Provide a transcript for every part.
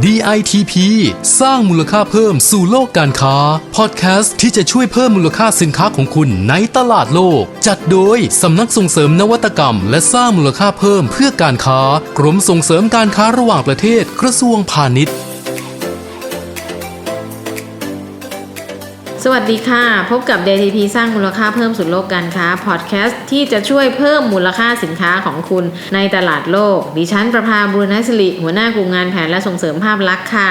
DITP สร้างมูลค่าเพิ่มสู่โลกการค้า พอดแคสต์ที่จะช่วยเพิ่มมูลค่าสินค้าของคุณในตลาดโลก จัดโดยสำนักส่งเสริมนวัตกรรม และสร้างมูลค่าเพิ่มเพื่อการค้า กรมส่งเสริมการค้าระหว่างประเทศกระทรวงพาณิชย์ สวัสดีค่ะ พบกับ DTP สร้างมูลค่าเพิ่มสู่โลกการค้าพอดแคสต์ที่จะช่วยเพิ่มมูลค่าสินค้าของคุณในตลาดโลก ดิฉันประภาบุรณสิริหัวหน้ากลุ่มงานแผนและส่งเสริมภาพลักษณ์ค่ะ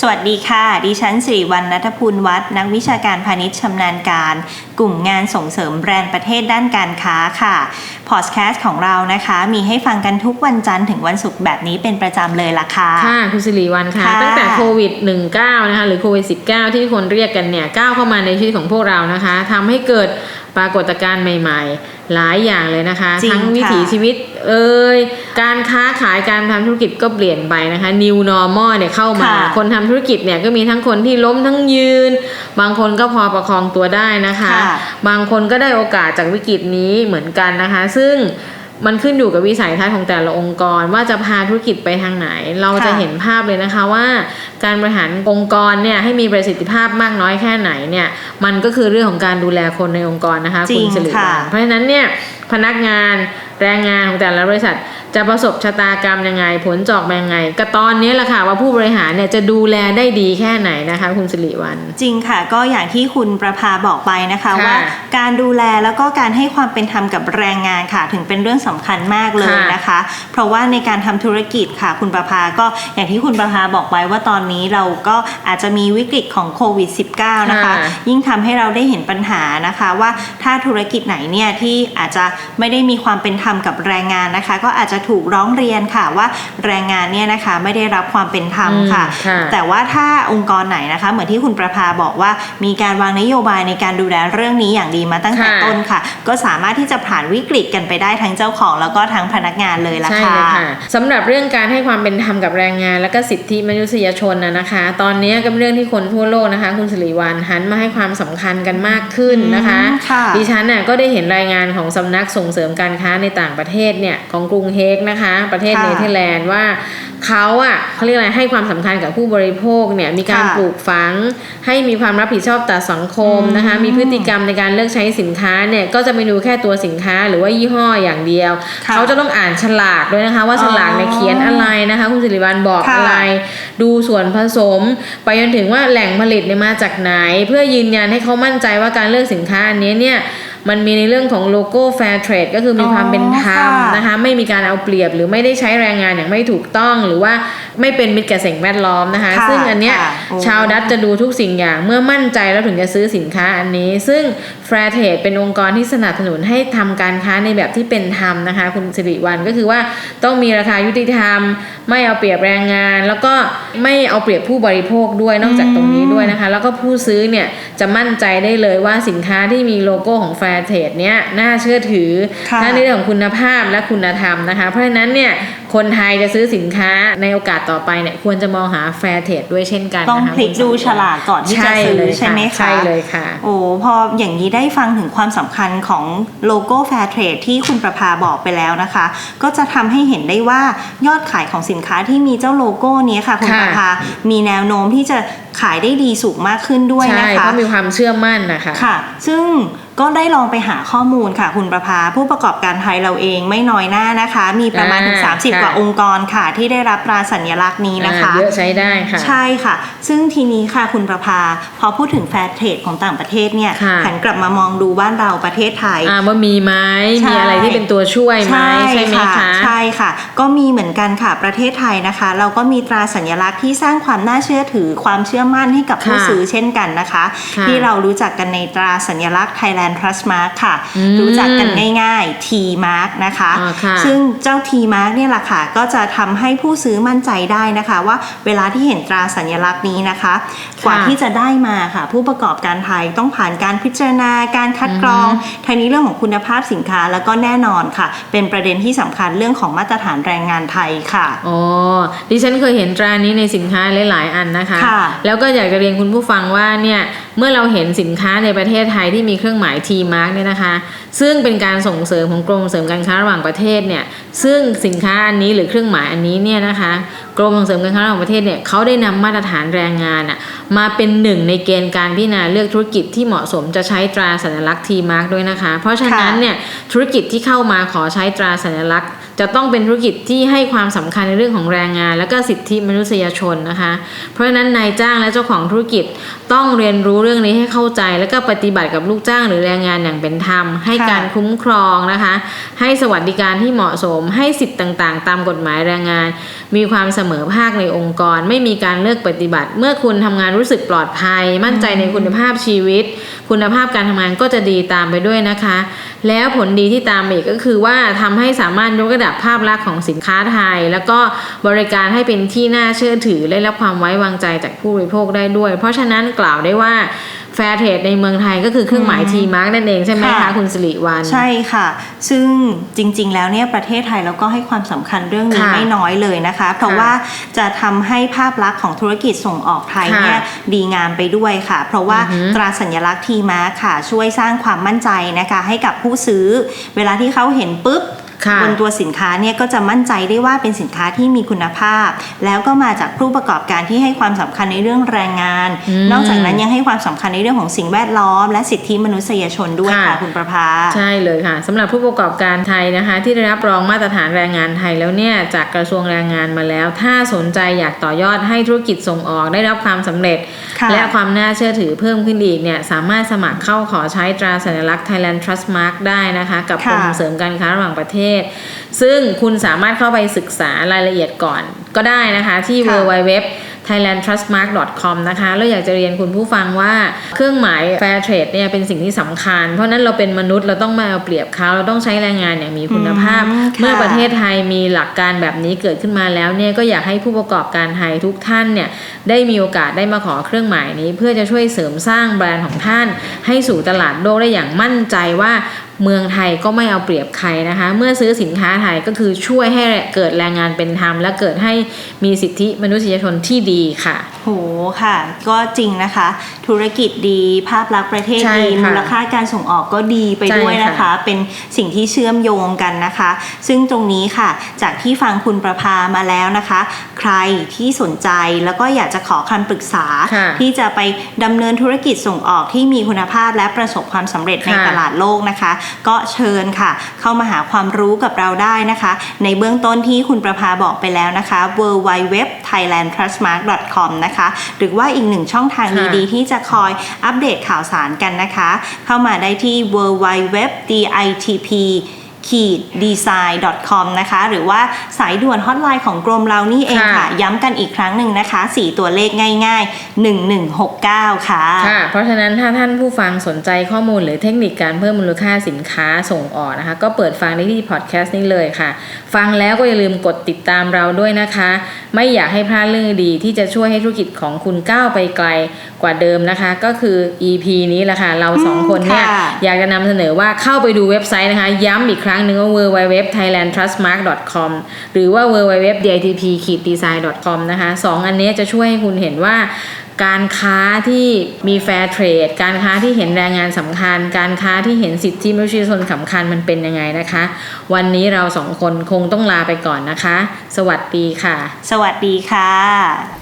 สวัสดีค่ะ ดิฉันสิริวัลนัทพูลวัฒน์นักวิชาการพาณิชย์ชำนาญการ กลุ่มงานส่งเสริมแบรนด์ประเทศด้านการค้าค่ะ พอดแคสต์ของเรานะคะ มีให้ฟังกันทุกวันจันทร์ถึงวันศุกร์แบบนี้เป็นประจำเลยล่ะค่ะ ค่ะ คุณสิริวัลค่ะค่ะ ตั้งแต่โควิด -19 นะคะหรือโควิด -19 ที่คนเรียกกันเนี่ยก้าวเข้ามาในชีวิตของพวกเรานะคะทำให้เกิด ปรากฏการณ์ใหม่ ๆ หลายอย่างเลยนะคะจริงทั้งวิค่ะถีชีวิตเอ่ยการค้าขายการทำธุรกิจก็เปลี่ยนไปนะคะ New Normal เนี่ยเข้ามาค่ะคนทำธุรกิจเนี่ยก็มีทั้งคนที่ล้มทั้งยืน บางคนก็พอประคองตัวได้นะคะค่ะบางคนก็ได้โอกาสจากวิกฤตนี้เหมือนกันนะคะ ซึ่ง มันขึ้นอยู่กับวิสัยทัศน์ของแต่ละองค์กร ว่าจะพาธุรกิจไปทางไหน เราจะค่ะเห็นภาพเลยนะคะว่า การบริหารองค์กรเนี่ยให้มีประสิทธิภาพมากน้อยแค่ไหนเนี่ยมันก็คือเรื่องของการดูแลคนในองค์กรนะคะจริคุงณสิริวัค่ะลเพราะฉะนั้นเนี่ยพนักงานแรงงานของแต่ละบริษัท จะประสบชะตากรรมยังไง ผลจะออกมายังไงก็ตอนนี้แหละค่ะว่าผู้บริหารเนี่ยจะดูแลได้ดีแค่ไหนนะคะ คุณสิริวัลจริงค่ะ ก็อย่างที่คุณประภาบอกไปนะคะค่ะว่าการดูแลแล้วก็การให้ความเป็นธรรมกับแรงงานค่ะ ถึงเป็นเรื่องสำคัญมากเลยค่ะนะคะ เพราะว่าในการทำธุรกิจค่ะ คุณประภาก็อย่างที่คุณประภาบอกไว้ว่าตอนนี้เราก็อาจจะมีวิกฤตของโควิด -19 นะคะค่ะยิ่งทำให้เราได้เห็นปัญหานะคะว่าถ้าธุรกิจไหนเนี่ยที่อาจจะไม่ได้มีความเป็นธรรมกับแรงงานนะคะ ก็อาจจะถูกร้องเรียนค่ะว่าแรงงานเนี่ยนะคะไม่ได้รับความเป็นธรรมค่ะอืมค่ะ แต่ว่าถ้าองค์กรไหนนะคะ เหมือนที่คุณประภาบอกว่ามีการวางนโยบายในการดูแลเรื่องนี้อย่างดีมาตั้งแต่ค่ะต้นค่ะ ก็สามารถที่จะผ่านวิกฤตกันไปได้ทั้งเจ้าของ แล้วก็ทั้งพนักงานเลยละใช่ค่ะเลยค่ะสำหรับเรื่องการให้ความเป็นธรรมกับแรงงาน และก็สิทธิมนุษยชนนะนะคะ ตอนนี้ก็เป็นเรื่องที่คนทั่วโลกนะคะ คุณสิริวัลหันมาให้ความสำคัญกันมากขึ้นนะคะอืมค่ะดิฉันน่ะก็ได้เห็นรายงานของสำนักส่งเสริมการค้าในต่างประเทศเนี่ยของกรุงเฮกนะคะ ประเทศค่ะเนเธอร์แลนด์ว่าเขาอะเขาเรียกอะไรให้ความสำคัญกับผู้บริโภคเนี่ยมีการค่ะปลูกฝัง ให้มีความรับผิดชอบต่อสังคมนะคะอืมมีพฤติกรรมในการเลือกใช้สินค้าเนี่ยก็จะไม่ดูแค่ตัวสินค้าหรือว่ายี่ห้ออย่างเดียวค่ะเขาจะต้องอ่านฉลากด้วยนะคะ ว่าฉลากเนี่ยอ๋อเขียนอะไรนะคะคุณสิริวัลบอกค่ะอะไร ดูส่วนผสม ไปจนถึงว่าแหล่งผลิตเนี่ยมาจากไหน เพื่อยืนยันให้เขามั่นใจว่าการเลือกสินค้าอันนี้เนี่ย มันมีในเรื่องของโลโก้ Fair Trade ก็คือมีความเป็นธรรมอ๋อค่ะนะคะ ไม่มีการเอาเปรียบหรือไม่ได้ใช้แรงงานอย่างไม่ถูกต้องหรือว่าไม่เป็นมิตรกับสิ่งแวดล้อมนะคะค่ะซึ่งอันเนี้ยค่ะโอ้ชาวดัตจะดูทุกสิ่งอย่างเมื่อมั่นใจแล้วถึงจะซื้อสินค้าอันนี้ ซึ่ง Fair Trade เป็นองค์กรที่สนับสนุนให้ทำการค้าในแบบที่เป็นธรรมนะคะ คุณสิริวัลก็คือว่าต้องมีราคายุติธรรม ไม่เอาเปรียบแรงงาน แล้วก็ไม่เอาเปรียบผู้บริโภคด้วยนอกจากตรงนี้ด้วยนะคะ แล้วก็ผู้ซื้อเนี่ยจะมั่นใจได้เลยว่าสินค้าที่มีโลโก้ของ Fair Trade เนี่ยน่าเชื่อถือค่ะทั้งในเรื่องของคุณภาพและคุณธรรมนะคะ เพราะฉะนั้นเนี่ย คนไทยจะซื้อสินค้าในโอกาสต่อไปเนี่ยควรจะมองหา Fair Trade ด้วยเช่นกันต้องนะคะพลิกคุณดูสมฉลากก่อนที่จะใช่ซื้อเลยใช่ไหมคะใช่เลยค่ะ โอ้พออย่างนี้ได้ฟังถึงความสำคัญของโลโก้ Fair Trade ที่คุณประภาบอกไปแล้วนะคะ ก็จะทำให้เห็นได้ว่ายอดขายของสินค้าที่มีเจ้าโลโก้เนี้ยค่ะ คุณค่ะประภามีแนวโน้มที่จะขายได้ดีสูงมากขึ้นด้วยใช่นะเพคะราะมีความเชื่อมั่นนะคะค่ะ ซึ่ง ก็ได้ลองไปหาข้อมูลค่ะ คุณประภาผู้ประกอบการไทยเราเองไม่น้อยหน้านะคะ มีประมาณถึงอ่า30ค่ะกว่าองค์กรค่ะ ที่ได้รับตราสัญลักษณ์นี้นะคะอ่าเยอะใช้ได้ค่ะ ใช่ค่ะ ซึ่งทีนี้ค่ะคุณประภา พอพูดถึงแฟร์เทรดของต่างประเทศเนี่ยค่ะหันกลับมามองดูบ้านเราประเทศไทยอ่าว่ามีไหมใช่มีอะไรที่เป็นตัวช่วยไหมใช่ไหมคะใช่ค่ะ ก็มีเหมือนกันค่ะประเทศไทยนะคะ เราก็มีตราสัญลักษณ์ที่สร้างความน่าเชื่อถือความเชื่อมั่นให้กับผู้ค่ะซื้อเช่นกันนะคะค่ะที่เรารู้จักกันในตราสัญลักษณ์ Thailand Trust Mark ค่ะอืมรู้จักกันง่ายๆ T Mark นะคะอ๋อค่ะซึ่งเจ้า T Mark เนี่ยแหละค่ะ ก็จะทำให้ผู้ซื้อมั่นใจได้นะคะ ว่าเวลาที่เห็นตราสัญลักษณ์นี้นะคะ กว่าที่จะได้มาค่ะ ผู้ประกอบการไทยต้องผ่านการพิจารณาการคัดกรองทางนี้เรื่องของคุณภาพสินค้าแล้วก็แน่นอนค่ะ เป็นประเด็นที่สำคัญเรื่องของมาตรฐานแรงงานไทยค่ะอ๋อดิฉันเคยเห็นตรานี้ในสินค้าหลาย ๆ อันนะคะค่ะแล้วก็อยากจะเรียนคุณผู้ฟังว่าเนี่ยเมื่อเราเห็นสินค้าในประเทศไทยที่มีเครื่องหมาย T mark เนี่ยนะคะ ซึ่งเป็นการส่งเสริมของกรมส่งเสริมการค้าระหว่างประเทศเนี่ย ซึ่งสินค้าอันนี้หรือเครื่องหมายอันนี้เนี่ยนะคะ กรมส่งเสริมการค้าระหว่างประเทศเนี่ยเขาได้นำมาตรฐานแรงงานอะมาเป็นหนึ่งในเกณฑ์การพิจารณาเลือกธุรกิจที่เหมาะสมจะใช้ตราสัญลักษณ์ T mark ด้วยนะคะ เพราะฉะนั้นเนี่ยธุรกิจที่เข้ามาขอใช้ตราสัญลักษณ์ จะต้องเป็นธุรกิจที่ให้ความสำคัญในเรื่องของแรงงาน และก็สิทธิมนุษยชนนะคะ เพราะฉะนั้นนายจ้างและเจ้าของธุรกิจต้องเรียนรู้เรื่องนี้ให้เข้าใจ แล้วก็ปฏิบัติกับลูกจ้างหรือแรงงานอย่างเป็นธรรม ให้การคุ้มครองนะคะ ให้สวัสดิการที่เหมาะสม ให้สิทธิ์ต่างๆ ตามกฎหมายแรงงาน มีความเสมอภาคในองค์กร ไม่มีการเลิกปฏิบัติ เมื่อคุณทำงานรู้สึกปลอดภัย มั่นใจในคุณภาพชีวิต คุณภาพการทำงานก็จะดีตามไปด้วยนะคะ แล้วผลดีที่ตามมาอีกก็คือว่าทำให้สามารถยกระดับภาพลักษณ์ของสินค้าไทย แล้วก็บริการให้เป็นที่น่าเชื่อถือและรับความไว้วางใจจากผู้บริโภคได้ด้วย เพราะฉะนั้นกล่าวได้ว่า แฟร์เทรดในเมืองไทยก็คือเครื่องหมายทีมาร์กนั่นเองใช่ไหมคะค่ะคุณสิริวัลใช่ค่ะ ซึ่งจริง ๆ แล้วเนี่ยประเทศไทยเราก็ให้ความสำคัญเรื่องนี้ค่ะไม่น้อยเลยนะคะ เพราะค่ะว่าจะทำให้ภาพลักษณ์ของธุรกิจส่งออกไทยค่ะเนี่ยดีงามไปด้วยค่ะ เพราะว่าอือหือตราสัญลักษณ์ทีมาค่ะ ช่วยสร้างความมั่นใจนะคะ ให้กับผู้ซื้อ เวลาที่เขาเห็นปุ๊บค่ะ บนตัวสินค้าเนี่ยก็จะมั่นใจได้ว่าเป็นสินค้าที่มีคุณภาพ แล้วก็มาจากผู้ประกอบการที่ให้ความสำคัญในเรื่องแรงงานอืมนอกจากนั้นยังให้ความสำคัญในเรื่องของสิ่งแวดล้อม และสิทธิมนุษยชนด้วยค่ะค่ะคุณประภา ใช่เลยค่ะสำหรับผู้ประกอบการไทยนะคะ ที่ได้รับรองมาตรฐานแรงงานไทยแล้วเนี่ยจากกระทรวงแรงงานมาแล้ว ถ้าสนใจอยากต่อยอดให้ธุรกิจส่งออกได้รับความสำเร็จค่ะและความน่าเชื่อถือเพิ่มขึ้นอีกเนี่ยสามารถสมัครเข้าขอใช้ตราสัญลักษณ์ Thailand Trust Mark ได้นะคะ กับกรค่ะมเสริมการค้าระหว่างประเทศซึ่งคุณสามารถเข้าไปศึกษารายละเอียดก่อนก็ได้นะคะที่ค่ะ www thailandtrustmark.com นะคะ แล้วอยากจะเรียนคุณผู้ฟังว่าเครื่องหมาย fair trade เนี่ยเป็นสิ่งที่สำคัญ เพราะฉะนั้นเราเป็นมนุษย์เราต้องมาเอาเปรียบเขาเราต้องใช้แรงงานอย่างมีคุณภาพอืมค่ะเมื่อประเทศไทยมีหลักการแบบนี้เกิดขึ้นมาแล้วเนี่ยก็อยากให้ผู้ประกอบการไทยทุกท่านเนี่ยได้มีโอกาสได้มาขอเครื่องหมายนี้ เพื่อจะช่วยเสริมสร้างแบรนด์ของท่าน ให้สู่ตลาดโลกได้อย่างมั่นใจว่าเมืองไทยก็ไม่เอาเปรียบใครนะคะ เมื่อซื้อสินค้าไทยก็คือช่วยให้เกิดแรงงานเป็นธรรม และเกิดให้มีสิทธิมนุษยชนที่ดีค่ะ โหค่ะ ก็จริงนะคะ ธุรกิจดีภาพลักษณ์ประเทศใช่ดีค่ะมูลค่าการส่งออกก็ดีไปใช่ด้วยนะคะค่ะเป็นสิ่งที่เชื่อมโยงกันนะคะ ซึ่งตรงนี้ค่ะ จากที่ฟังคุณประภามาแล้วนะคะ ใครที่สนใจแล้วก็อยากจะขอคำปรึกษาค่ะที่จะไปดำเนินธุรกิจส่งออกที่มีคุณภาพและประสบความสำเร็จในค่ะตลาดโลกนะคะก็เชิญค่ะ เข้ามาหาความรู้กับเราได้นะคะ ในเบื้องต้นที่คุณประภาบอกไปแล้วนะคะ w w w t h a i l a n d t r u s t m a r k c o m นะคะ หรือว่าอีกหนึ่งช่องทางดีๆ ที่จะคอยอัปเดตข่าวสารกันนะคะ เข้ามาได้ที่ w w w ditp ขีด design com นะคะ หรือว่าสายด่วนฮอตไลน์ของกรมเรานี่เองค่ะค่ะ ย้ำกันอีกครั้งหนึ่งนะคะ 4 ตัวเลขง่ายๆ 1169 ค่ะ ค่ะ เพราะฉะนั้นถ้าท่านผู้ฟังสนใจข้อมูลหรือเทคนิคการเพิ่มมูลค่าสินค้าส่งออกนะคะ ก็เปิดฟังได้ที่พอดแคสต์นี้เลยค่ะ ฟังแล้วก็อย่าลืมกดติดตามเราด้วยนะคะ ไม่อยากให้พลาดเรื่องดีๆที่จะช่วยให้ธุรกิจของคุณก้าวไปไกล กว่าเดิมนะคะ ก็คือ EP นี้แหละค่ะ เราสองคนเนี่ยค่ะอยากจะนำเสนอว่าเข้าไปดูเว็บไซต์นะคะ ย้ำอีกครั้งหนึ่งว่า www.thailandtrustmark.com หรือว่า www.ditp-design.com นะคะสองอันนี้จะช่วยให้คุณเห็นว่าการค้าที่มีแฟร์เทรด การค้าที่เห็นแรงงานสำคัญ การค้าที่เห็นสิทธิมนุษยชนสำคัญมันเป็นยังไงนะคะ วันนี้เราสองคนคงต้องลาไปก่อนนะคะ สวัสดีค่ะ สวัสดีค่ะ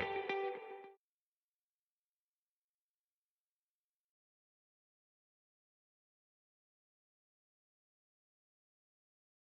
1169